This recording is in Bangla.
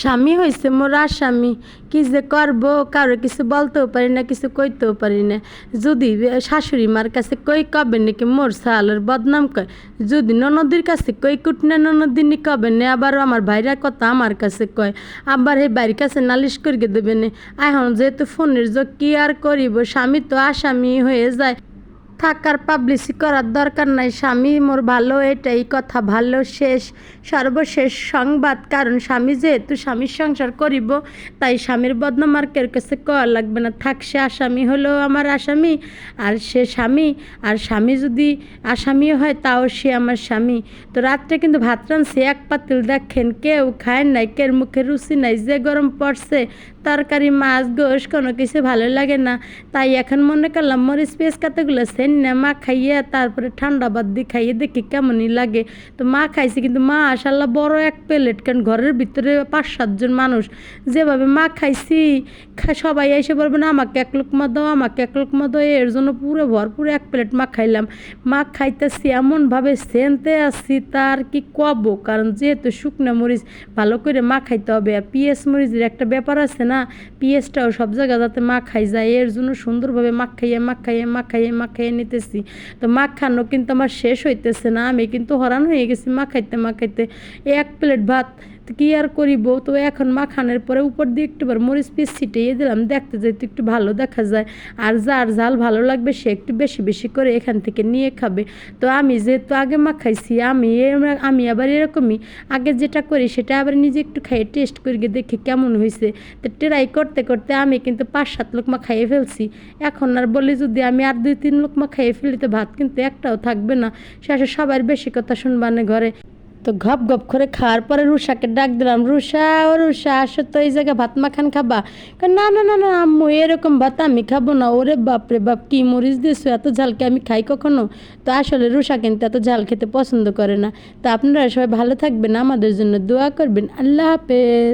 স্বামী হয়েছে মোর আসামি কি যে করব, কারও কিছু বলতেও পারি না, কিছু কইতেও পারি না। যদি শাশুড়ি মার কাছে কই কবে নাকি মোর সালের বদনাম কয়? যদি ননদির কাছে কই কুটনা ননদিনী কবে না আবার আমার ভাইরা কথা আমার কাছে কয়। আবার এই বাড়ির কাছে নালিশ করিয়ে দেবে না। এখন যেহেতু ফোনের যোগ কি আর করিব, স্বামী তো আসামি হয়ে যায়। থাকার পাবলিসি করার দরকার নাই। স্বামী মোর ভালো, এটাই কথা। ভালো, শেষ, সর্বশেষ সংবাদ। কারণ স্বামী যেহেতু স্বামীর সংসার করিব, তাই স্বামীর বদনাম আর কেউ কাছে কওয়া লাগবে না। থাক, সে আসামি হলেও আমার আসামি, আর সে স্বামী, আর স্বামী যদি আসামিও হয়, তাও সে আমার স্বামী। তো রাত্রে কিন্তু ভাত রাঁধছি, এক পাতিল দেখেন, কেউ খায় নাই, কের মুখে রুচি নাই, যে গরম পড়ছে, তরকারি, মাছ, গোশ, কোনো কিছু ভালো লাগে না। তাই এখন মনে করলাম, মরিচ, পেঁয়াজ কাতেগুলো সেন না মা খাইয়ে তারপরে ঠান্ডা বাদ দিয়ে খাইয়ে দেখি কেমনই লাগে। তো মা খাইছে কিন্তু মা আসাল্লাহ বড় এক প্লেট, কারণ ঘরের ভিতরে পাঁচ সাতজন মানুষ। যেভাবে মা খাইছি সবাই এসে বলবে, না, আমাকে এক লোকমা দাও, আমাকে এক লোকমা দাও। এর জন্য পুরো ভরপুর এক প্লেট মা খাইলাম। মা খাইতেছি এমনভাবে সেনতে আসছি তার কি কব? কারণ যেহেতু শুকনো মরিচ, ভালো করে মা খাইতে হবে। আর পিএস মরিচের একটা ব্যাপার আছে না পিএসটাও সব জায়গা যাতে মা খাই যায়, এর জন্য সুন্দরভাবে মা খাইয়ে মা খাইয়ে মা খাইয়ে মা খাইয়ে নিতেছি। তো মা খানো কিন্তু আমার শেষ হইতেছে না, আমি কিন্তু হরান হয়ে গেছি মাখাইতে মাখাইতে এক প্লেট ভাত তো কি আর করিব? তো এখন মাখানের পরে উপর দিয়ে একটুবার মরিচ পিস ছিটিয়ে দিলাম। দেখতে যেতে একটু ভালো দেখা যায়। আর যার ঝাল ভালো লাগবে, সে একটু বেশি বেশি করে এখান থেকে নিয়ে খাবে। তো আমি যেহেতু আগে মাখাইছি, আমি আমি আবার এরকমই। আগে যেটা করি, সেটা আবার নিজে একটু খাইয়ে টেস্ট করে গিয়ে দেখি কেমন হয়েছে তো ট্রাই করতে করতে আমি কিন্তু পাঁচ, সাত লোকমা খাইয়ে ফেলছি। এখন আর বলি যদি আমি আর দুই, তিন লোকমা খাইয়ে ফেলি, তো ভাত কিন্তু একটাও থাকবে না। সে শেষে সবার বেশি কথা শুনবানে ঘরে। তো ঘপ ঘপ করে খাওয়ার পরে রুষাকে ডাক দিলাম রুষা ও রুষা আসো তো, এই জায়গায় ভাত মাখান খাবা? না না না না, আম্মু, এরকম ভাত আমি খাব না। ওরে বাপরে বাপ, কি মরিচ দিয়েছ এত ঝালকে আমি খাই কখনো? তো আসলে রুষা কিন্তু এত ঝাল খেতে পছন্দ করে না। তো আপনারা সবাই ভালো থাকবেন, আমাদের জন্য দোয়া করবেন। আল্লাহ হাফেজ।